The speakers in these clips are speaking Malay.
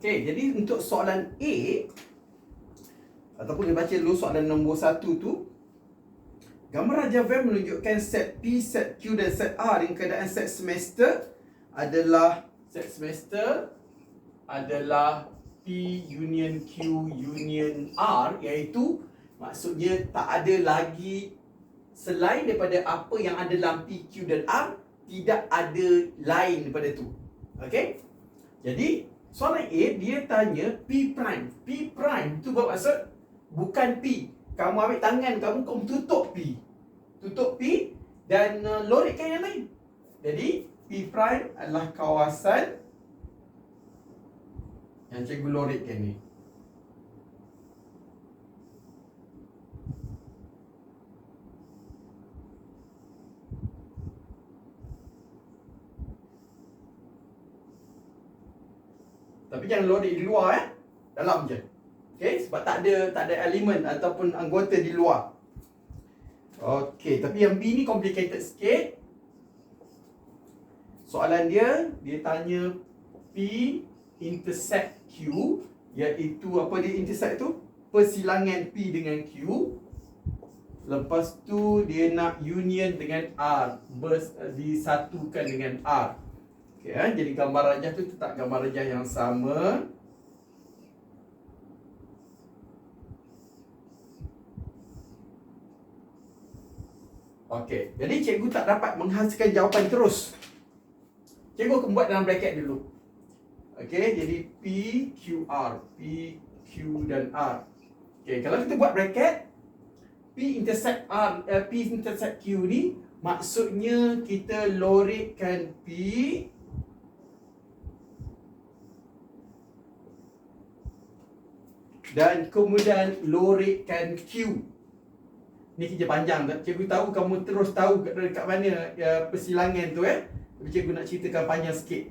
Okey, jadi untuk soalan A ataupun dia baca dulu soalan nombor satu tu Gambar Venn menunjukkan set P, set Q dan set R dengan keadaan set semester adalah set semester adalah P union Q union R iaitu maksudnya tak ada lagi selain daripada apa yang ada dalam P, Q dan R tidak ada lain daripada tu. Okey? Jadi soalan A dia tanya P prime. P prime tu bermaksud bukan P kamu ambil tangan kamu kamu tutup P. Tutup P dan uh, lorikkan yang lain. Jadi P prime adalah kawasan yang cikgu lorikkan ni. Tapi jangan lorik di luar eh. Dalam je. Okey, sebab tak ada tak ada elemen ataupun anggota di luar. Okey, tapi yang B ni complicated sikit. Soalan dia, dia tanya P intersect Q iaitu apa dia intersect tu? Persilangan P dengan Q. Lepas tu dia nak union dengan R, bers, disatukan dengan R. Okey, eh? jadi gambar rajah tu tetap gambar rajah yang sama. Okey, jadi cikgu tak dapat menghasilkan jawapan terus. Cikgu akan buat dalam bracket dulu. Okey, jadi P, Q, R. P, Q dan R. Okey, kalau kita buat bracket, P intersect R, uh, P intersect Q ni, maksudnya kita lorikkan P dan kemudian lorikkan Q. Ni kerja panjang tak? Cikgu tahu kamu terus tahu kat, dekat mana ya, persilangan tu eh. Tapi cikgu nak ceritakan panjang sikit.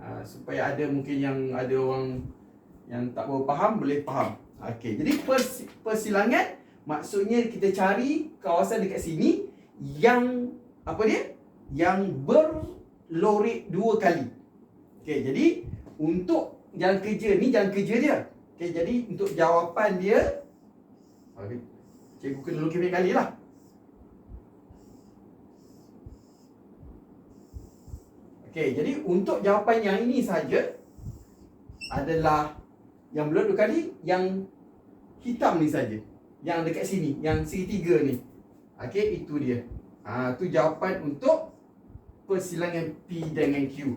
Ha, supaya ada mungkin yang ada orang yang tak berapa faham boleh faham. Okey, jadi pers, persilangan maksudnya kita cari kawasan dekat sini yang apa dia? Yang berlorik dua kali. Okey, jadi untuk jalan kerja ni jalan kerja dia. Okey, jadi untuk jawapan dia okay. Cikgu kena lukis banyak kali lah Okey, jadi untuk jawapan yang ini saja adalah yang belum dua kali yang hitam ni saja. Yang dekat sini, yang segitiga ni. Okey, itu dia. Ha, tu jawapan untuk persilangan P dengan Q.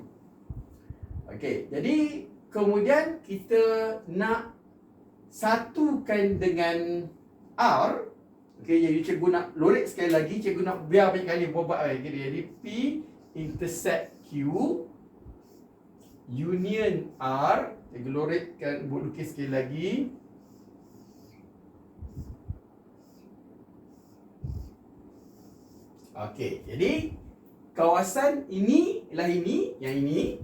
Okey, jadi kemudian kita nak satukan dengan R Okey, jadi cikgu nak lorik sekali lagi, cikgu nak biar banyak kali buat lagi. Jadi P intersect Q union R, cikgu lorikkan buat lukis sekali lagi. Okey, jadi kawasan ini ialah ini, yang ini.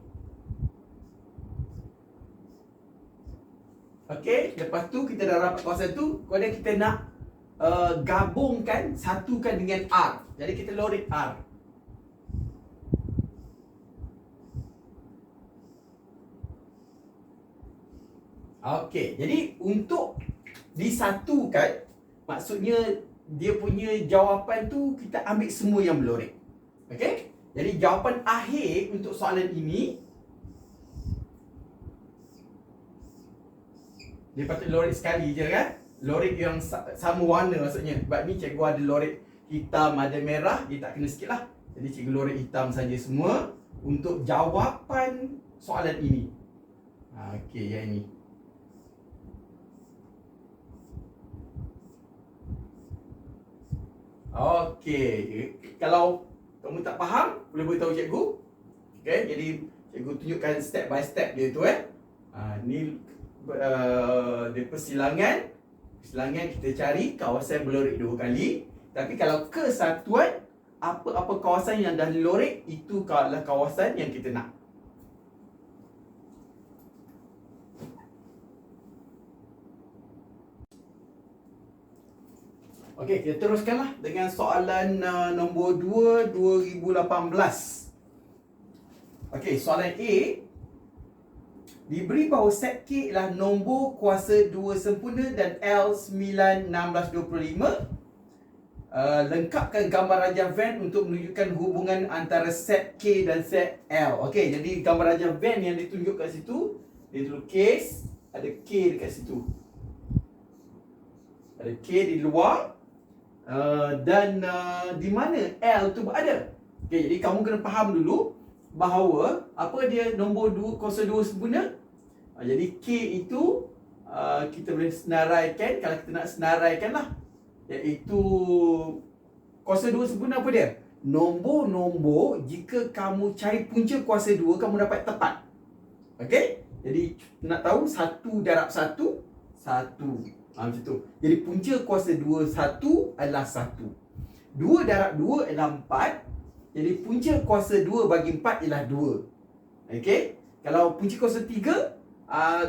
Okey, lepas tu kita dah dapat kawasan tu, kemudian kita nak uh, gabungkan satukan dengan R. Jadi kita lorik R. Okey, jadi untuk disatukan maksudnya dia punya jawapan tu kita ambil semua yang berlorik. Okey? Jadi jawapan akhir untuk soalan ini dia patut lorik sekali je kan? lorik yang sama warna maksudnya. Sebab ni cikgu ada lorik hitam ada merah dia tak kena sikit lah. Jadi cikgu lorik hitam saja semua untuk jawapan soalan ini. Ha, Okey, yang ini. Okey, kalau kamu tak faham boleh beritahu cikgu. Okey, jadi cikgu tunjukkan step by step dia tu eh. Ha, ni uh, dia persilangan Selangor kita cari kawasan berlorik dua kali. Tapi kalau kesatuan, apa-apa kawasan yang dah lorik, itu adalah kawasan yang kita nak. Okey, kita teruskanlah dengan soalan uh, nombor 2 2018. Okey, soalan A Diberi bahawa set K ialah nombor kuasa 2 sempurna dan L 9, 16, 25 Uh, lengkapkan gambar rajah Venn untuk menunjukkan hubungan antara set K dan set L. Okey, jadi gambar rajah Venn yang ditunjuk kat situ, dia case ada K dekat situ. Ada K di luar uh, dan uh, di mana L tu berada. Okey, jadi kamu kena faham dulu bahawa apa dia nombor 2 kuasa 2 sempurna? Uh, jadi K itu uh, kita boleh senaraikan kalau kita nak senaraikan lah iaitu kuasa 2 sempurna apa dia? Nombor-nombor jika kamu cari punca kuasa 2 kamu dapat tepat. Okey? Jadi nak tahu satu darab satu satu. Ha, macam tu. Jadi punca kuasa 2 satu adalah satu. Dua darab dua adalah empat. Jadi punca kuasa 2 bagi empat ialah dua. Okey? Kalau punca kuasa 3 uh,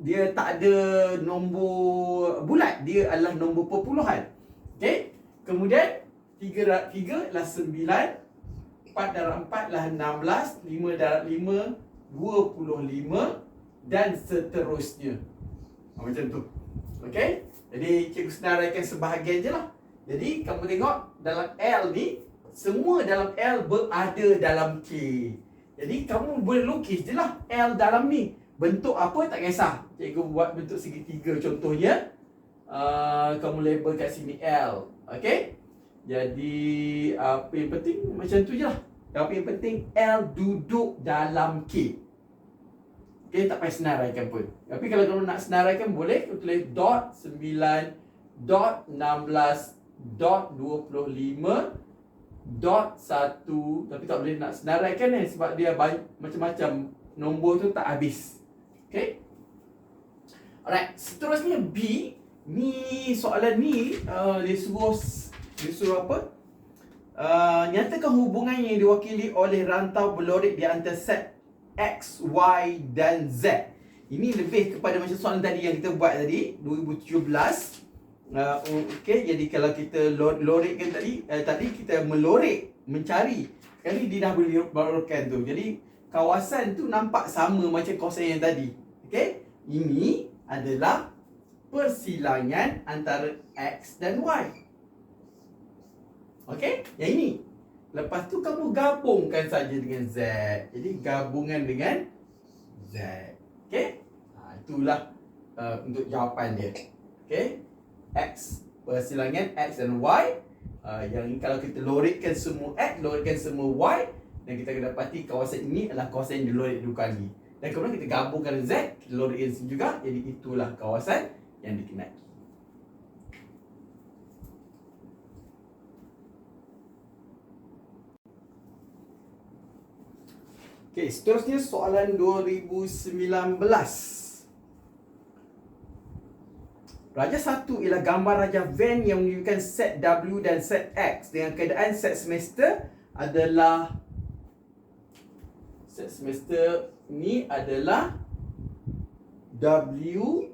dia tak ada nombor bulat, dia adalah nombor perpuluhan. Okey. Kemudian 3 darab 3 adalah 9. 4 darab 4 adalah 16. 5 darab 5 25 dan seterusnya. Ha, macam tu. Okey. Jadi cikgu senaraikan sebahagian je lah. Jadi kamu tengok dalam L ni semua dalam L berada dalam K. Jadi kamu boleh lukis je lah L dalam ni. Bentuk apa tak kisah. Cikgu buat bentuk segitiga contohnya uh, kamu label kat sini L. Okey? Jadi apa yang penting macam tu je lah. Tapi yang penting L duduk dalam K. Okey, tak payah senaraikan pun. Tapi kalau kamu nak senaraikan boleh kamu tulis dot 9 dot 16 dot 25 dot 1 tapi tak boleh nak senaraikan ni sebab dia macam-macam nombor tu tak habis. Okey? Alright, seterusnya B Ni soalan ni uh, dia suruh dia suruh apa? Uh, nyatakan hubungan yang diwakili oleh rantau berlorik di antara set X, Y dan Z. Ini lebih kepada macam soalan tadi yang kita buat tadi 2017. Uh, okay, jadi kalau kita lorikkan tadi, uh, tadi kita melorik, mencari. Kali dia dah boleh lorikkan tu. Jadi kawasan tu nampak sama macam kawasan yang tadi. Okay, ini adalah persilangan antara X dan Y. Okey, yang ini. Lepas tu kamu gabungkan saja dengan Z. Jadi gabungan dengan Z. Okey? Ha, itulah uh, untuk jawapan dia. Okey? X persilangan X dan Y. Uh, yang kalau kita lorikkan semua X, lorikkan semua Y dan kita akan dapati kawasan ini adalah kawasan yang dilorik dua kali. Dan kemudian kita gabungkan Z, kita lorikkan juga. Jadi itulah kawasan yang dikenali. Okey, seterusnya soalan 2019. Raja satu ialah gambar Raja Venn yang menunjukkan set W dan set X dengan keadaan set semester adalah set semester ni adalah W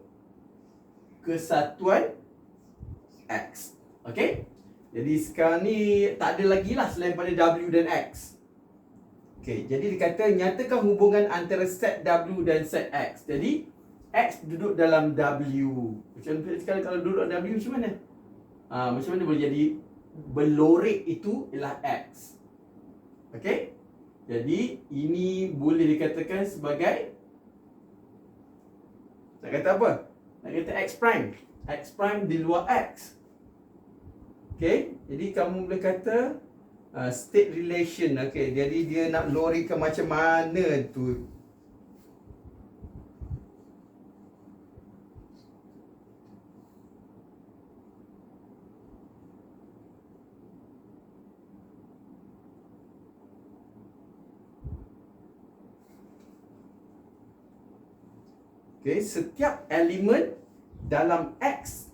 kesatuan X. Okey? Jadi sekarang ni tak ada lagi lah selain pada W dan X. Okey, jadi dikata nyatakan hubungan antara set W dan set X. Jadi X duduk dalam W. Macam sekarang kalau duduk dalam W macam mana? Ha, macam mana boleh jadi belorik itu ialah X. Okey? Jadi ini boleh dikatakan sebagai Nak kata apa? Nak kata X prime X prime di luar X Okay Jadi kamu boleh kata uh, State relation Okay Jadi dia nak lorikan macam mana tu Okay, setiap elemen dalam X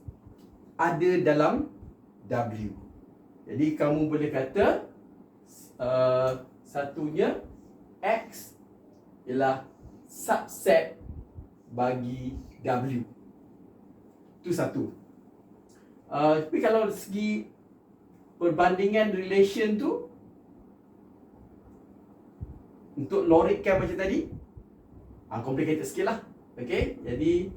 ada dalam W. Jadi kamu boleh kata uh, satunya X ialah subset bagi W. Itu satu. Uh, tapi kalau segi perbandingan relation tu untuk lorikkan macam tadi uh, complicated sikit lah. Okay, jadi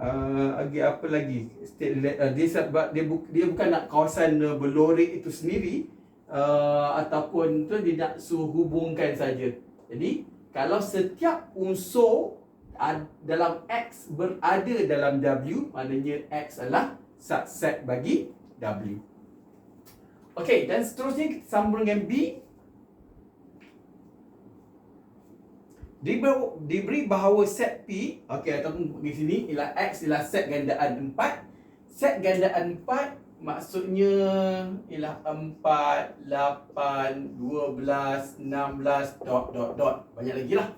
uh, lagi apa lagi? State, uh, dia sebab dia, bu, dia bukan nak kawasan uh, berlorik itu sendiri uh, ataupun tu dia nak suhubungkan saja. Jadi kalau setiap unsur dalam X berada dalam W, maknanya X adalah subset bagi W. Okay, dan seterusnya kita sambung dengan B. Diberi, diberi bahawa set P okey ataupun di sini ialah X ialah set gandaan 4 set gandaan 4 maksudnya ialah 4 8 12 16 dot dot dot. Banyak lagi lah.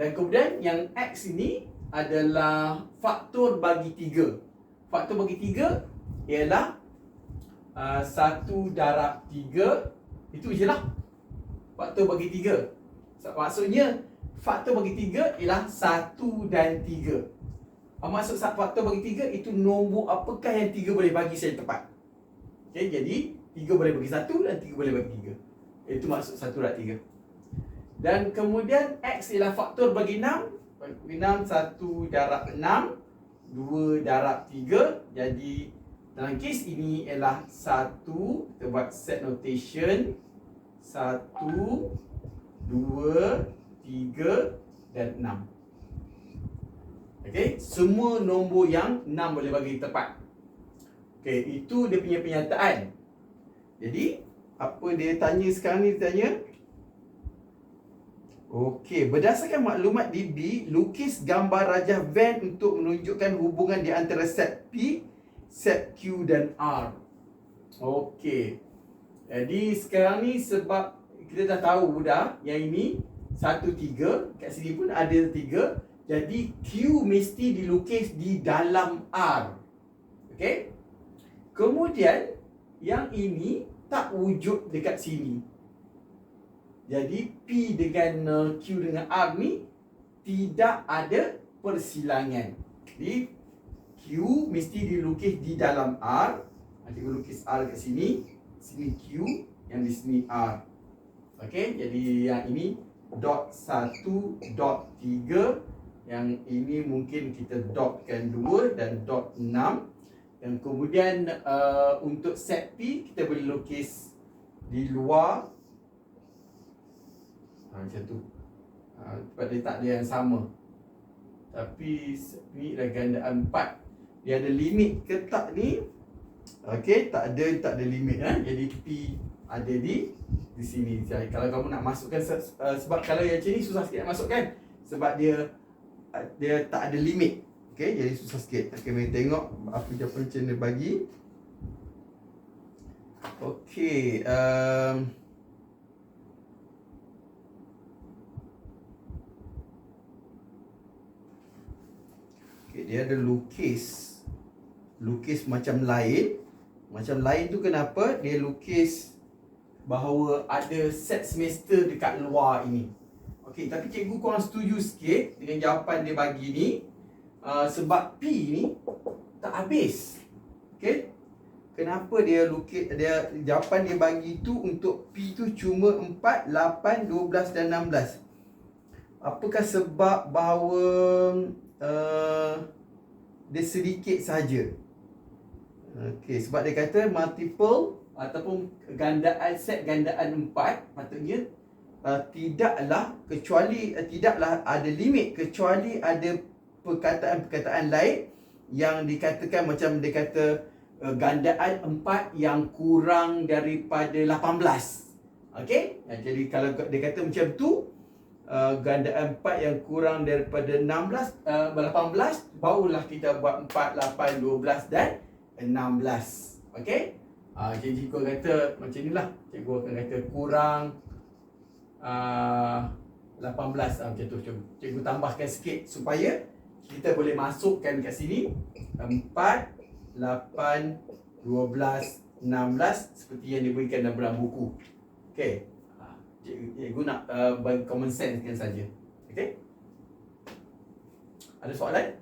Dan kemudian yang X ini adalah faktor bagi 3 faktor bagi 3 ialah uh, 1 darab 3 itu je lah. Faktor bagi 3 maksudnya faktor bagi tiga ialah satu dan tiga. Maksud faktor bagi tiga itu nombor apakah yang tiga boleh bagi saya tepat. Okay, jadi tiga boleh bagi satu dan tiga boleh bagi tiga. Itu maksud satu dan tiga. Dan kemudian X ialah faktor bagi enam. Enam, satu darab enam. Dua darab tiga. Jadi dalam kes ini ialah satu. Kita buat set notation. Satu. Dua. 3 dan 6. Okey, semua nombor yang 6 boleh bagi tepat. Okey, itu dia punya penyataan. Jadi, apa dia tanya sekarang ni dia tanya? Okey, berdasarkan maklumat di B, lukis gambar rajah Venn untuk menunjukkan hubungan di antara set P, set Q dan R. Okey. Jadi sekarang ni sebab kita dah tahu dah yang ini satu tiga kat sini pun ada tiga. Jadi Q mesti dilukis di dalam R. Okey? Kemudian yang ini tak wujud dekat sini. Jadi P dengan uh, Q dengan R ni tidak ada persilangan. Jadi Q mesti dilukis di dalam R. Nanti lukis R kat sini. Sini Q Yang di sini R. Okey, jadi yang ini dot satu dot tiga. Yang ini mungkin kita dotkan dua dan dot enam. Dan kemudian uh, untuk set P kita boleh lukis di luar. Ha, macam tu. Ha, sebab dia tak ada yang sama. Tapi ni dah gandaan empat. Dia ada limit ke tak ni? Okey, tak ada tak ada limit eh. Jadi P ada di di sini. Jadi kalau kamu nak masukkan uh, sebab kalau yang macam ni susah sikit nak masukkan sebab dia uh, dia tak ada limit. Okey, jadi susah sikit. Okey, mari tengok apa jawapan channel bagi. Okey, um, Okay, dia ada lukis Lukis macam lain Macam lain tu kenapa Dia lukis bahawa ada set semester dekat luar ini. Okey, tapi cikgu kurang setuju sikit dengan jawapan dia bagi ni uh, sebab P ni tak habis. Okey. Kenapa dia lukis dia jawapan dia bagi tu untuk P tu cuma 4, 8, 12 dan 16. Apakah sebab bahawa uh, dia sedikit saja? Okey, sebab dia kata multiple ataupun gandaan set gandaan empat patutnya uh, tidaklah kecuali uh, tidaklah ada limit kecuali ada perkataan-perkataan lain yang dikatakan macam dia kata uh, gandaan empat yang kurang daripada 18 okey? Jadi kalau dia kata macam tu uh, gandaan empat yang kurang daripada 16 uh, 18 barulah kita buat 4 8 12 dan 16 okey uh, Cikgu cikgu kata macam inilah. Cikgu akan kata kurang uh, 18 uh, macam tu. Cikgu, cikgu tambahkan sikit supaya kita boleh masukkan kat sini. 4, 8, 12, 16 Seperti yang diberikan dalam buku. Okay Cikgu, cikgu nak uh, common sense kan saja. Okay Ada soalan?